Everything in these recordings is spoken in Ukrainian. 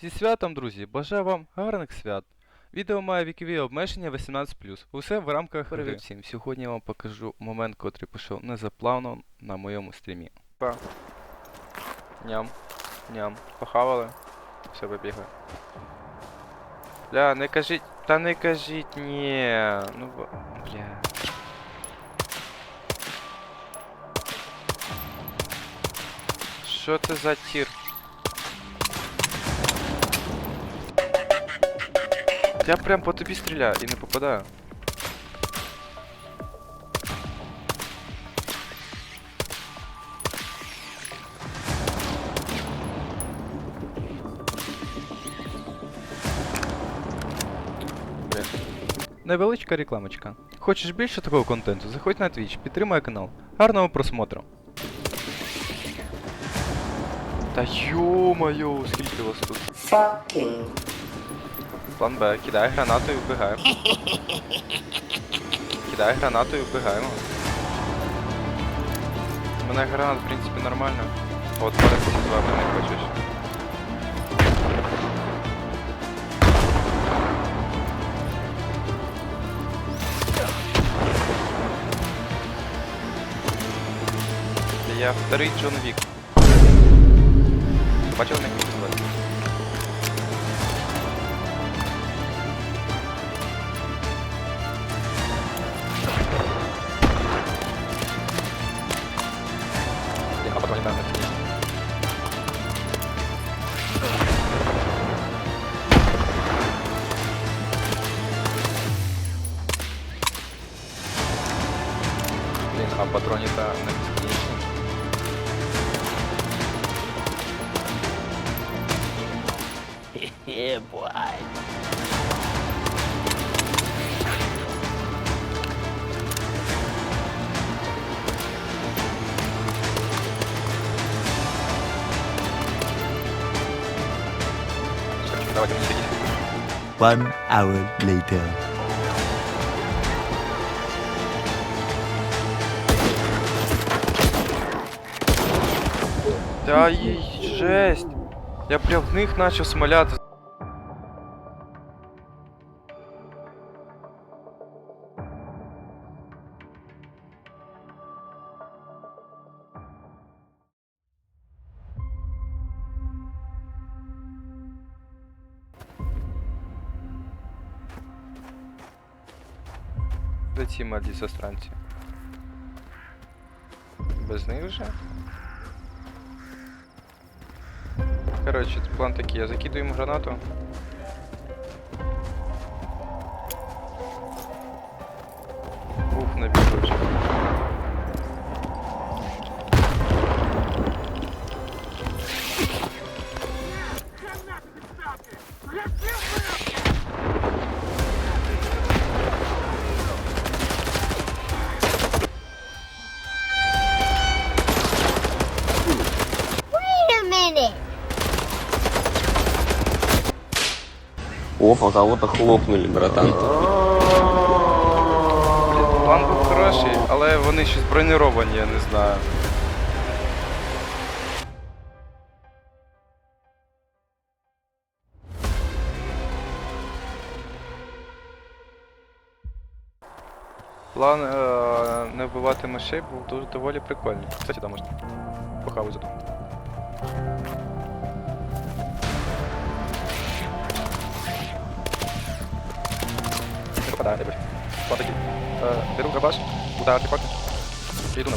Зі святом, друзі! Бажаю вам гарних свят! Відео має вікові обмеження 18+. Усе в рамках Привіт всім. Сьогодні я вам покажу момент, котрий пішов незаплавно на моєму стрімі. Па. Ням. Ням. Похавали. Все, вибігли. Бля, не кажіть. Та не кажіть, ні. Ну бля. Що це за тір? Я прям по тобі стріляю і не попадаю. Невеличка рекламочка. Хочеш більше такого контенту? Заходь на Twitch, підтримай канал. Гарного просмотру. Та ё-моё, скільки вас тут? fucking План Б, кидай гранату і вбігаємо. Кидай гранату і вбігаємо. У мене гранат, в принципі, нормально. От париться з вами не хочеш. Я вторий Джон Вік. Бачив на на на финиш. Блин, а патроне-то на бесконечном. yeah, boy. Всё, давайте мне бегите. One hour later. Да и жесть. Я прям в них начал смоляти. Де ці малі застранці? Без них вже? Коротше, план такий, я закидую йому гранату. Ух, набіг вже. Опа, кого-то хлопнули, братан. План був хороший, але вони щось броніровані, я не знаю. План е, не вбивати мишей був доволі прикольний. Кстати, да, можна. Похаваю зато. Не попадаю, дай План такий. Е, беру грабаш, удар артефакт і йду на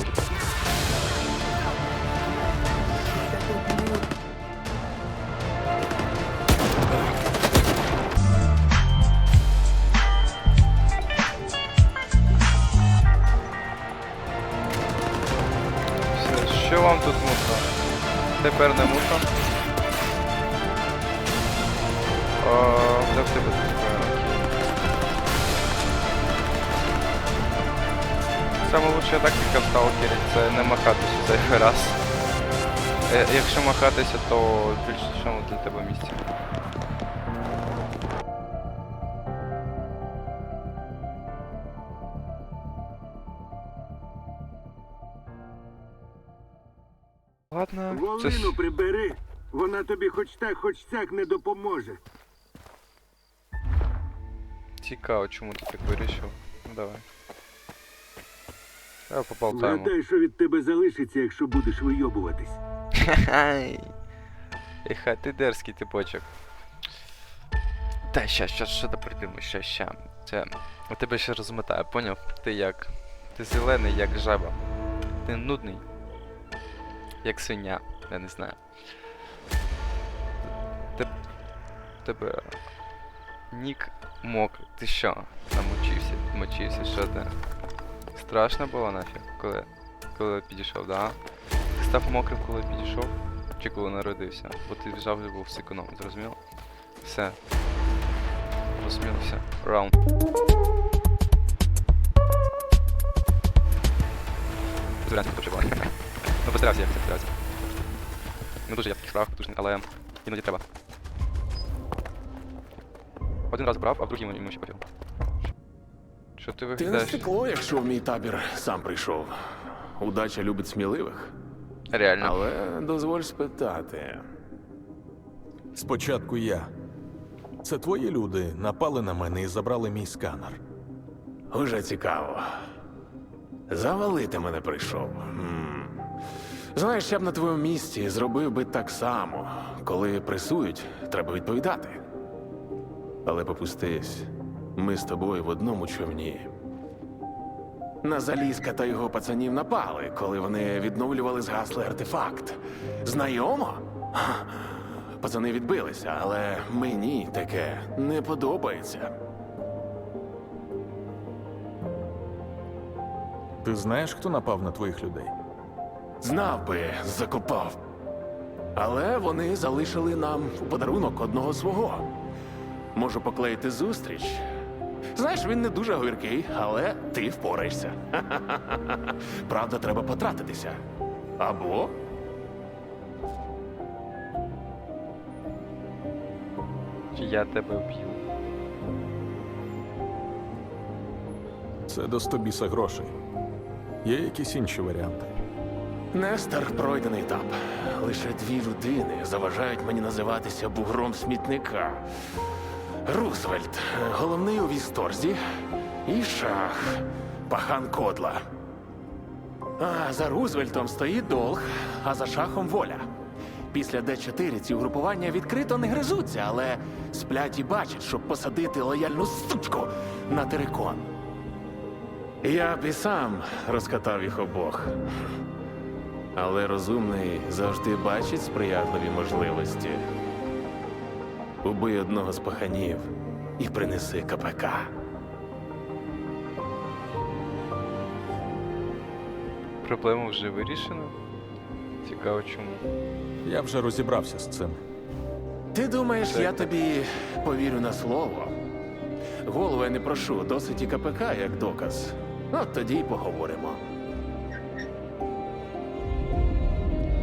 тактика в сталкері це не махатися зайвий раз. Е, Якщо махатися, то більше чому для тебе місця. Ладно, це... Волину прибери. Вона тобі хоч так, хоч сяк не допоможе. Цікаво, чому ти так вирішив. Ну давай. Давай поболтаємо. Гадай, що від тебе залишиться, якщо будеш вийобуватись. Хай. Еха, ти дерзкий типочок. Та ща, ща, що ти придумаєш, ща, ща. Це. У тебе ще розмотає, поняв? Ти як. Ти зелений, як жаба. Ти нудний. Як свиня, я не знаю. Те... Тебе. Нік мокрий. Ти що? Намочився, мочився, що ти? Страшно було нафіг, коли. Коли підійшов, да? Став мокрим, коли підійшов, чи коли народився, бо ти завжди був сиконом, зрозуміло? Все. Зрозуміло, все. Раунд. Збиранці почували. Ну, постарався я постарався. Не дуже я в таких справах потужний, але іноді треба. Один раз брав, а в другий йому- йому ще пофіг. Що ти Ти не виглядаєш? стекло, якщо в мій табір сам прийшов. Удача любить сміливих. Реально. Але дозволь спитати. Спочатку я. Це твої люди напали на мене і забрали мій сканер. Уже цікаво. Завалити мене прийшов. М. Знаєш, я б на твоєму місці зробив би так само. Коли пресують, треба відповідати. Але попустись, ми з тобою в одному човні. На Залізка та його пацанів напали, коли вони відновлювали згаслий артефакт. Знайомо? Пацани відбилися, але мені таке не подобається. Ти знаєш, хто напав на твоїх людей? Знав би, закопав. Але вони залишили нам у подарунок одного свого. Можу поклеїти зустріч. Знаєш, він не дуже говіркий, але ти впораєшся. Правда, треба потратитися. Або Я тебе вб'ю. Це до стобіса грошей. Є якісь інші варіанти. Нестор пройдений етап. Лише дві людини заважають мені називатися бугром смітника. Рузвельт, головний у вісторзі, і шах, пахан Кодла. А за Рузвельтом стоїть долг, а за шахом воля. Після Д4 ці угрупування відкрито не гризуться, але сплять і бачать, щоб посадити лояльну сучку на терикон. Я б і сам розкатав їх обох. Але розумний завжди бачить сприятливі можливості. Убий одного з паханів і принеси КПК. Проблему вже вирішено. Цікаво чому. Я вже розібрався з цим. Ти думаєш, я тобі повірю на слово? Голову я не прошу, досить і КПК як доказ. От тоді й поговоримо.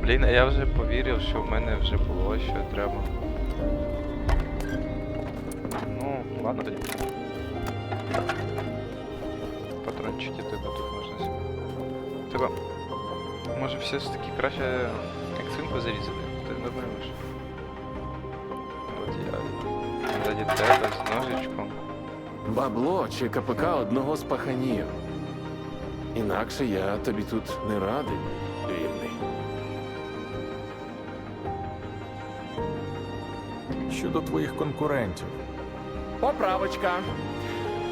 Блін, а я вже повірив, що в мене вже було, що треба. Ладно тоді. Патрончики тебе тут можна собі. Тебе. Може все ж таки краще як свинку зарізати? Ти не думаєш? От я ззаді тебе з ножичком. Бабло чи КПК одного з паханів. Інакше я тобі тут не радий, вільний. Щодо твоїх конкурентів, Поправочка.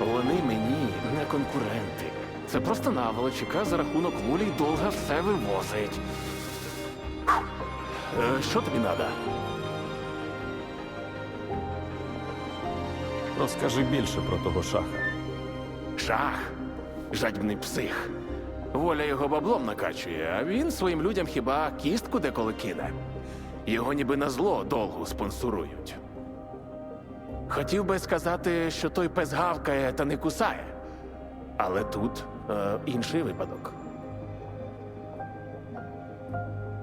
Вони мені не конкуренти. Це просто наволоч, яка за рахунок волі й довга все вивозить. Е, що тобі треба? розкажи більше про того шаха. Шах. Жадібний псих. Воля його баблом накачує, а він своїм людям хіба кістку деколи кине. Його ніби на зло довго спонсорують. Хотів би сказати, що той пес гавкає та не кусає. Але тут е, інший випадок.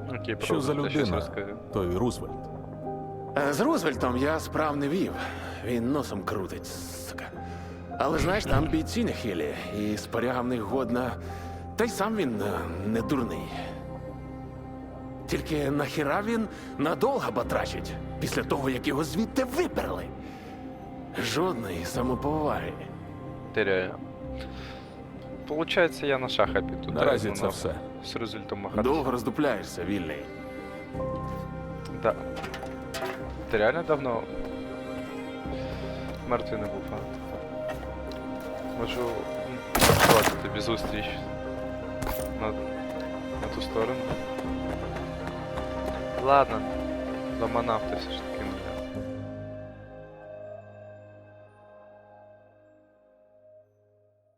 Окей, Що за щось людина? розкажи. Той Рузвельт. Е, З Рузвельтом я справ не вів. Він носом крутить, сука. Але знаєш, там бійці не хилі, і споряга в них годна. Та й сам він е, не дурний. Тільки нахіра він надовго батрачить після того, як його звідти виперли. Жодної самоповаги. Теряю. Получається, я на шаха піду. Наразі це все. З результатом махати. Довго роздупляєшся, вільний. Да. Ти реально давно мертвий не був, а? Можу влаштувати тобі зустріч на, на ту сторону. Ладно, доманав ти все ж.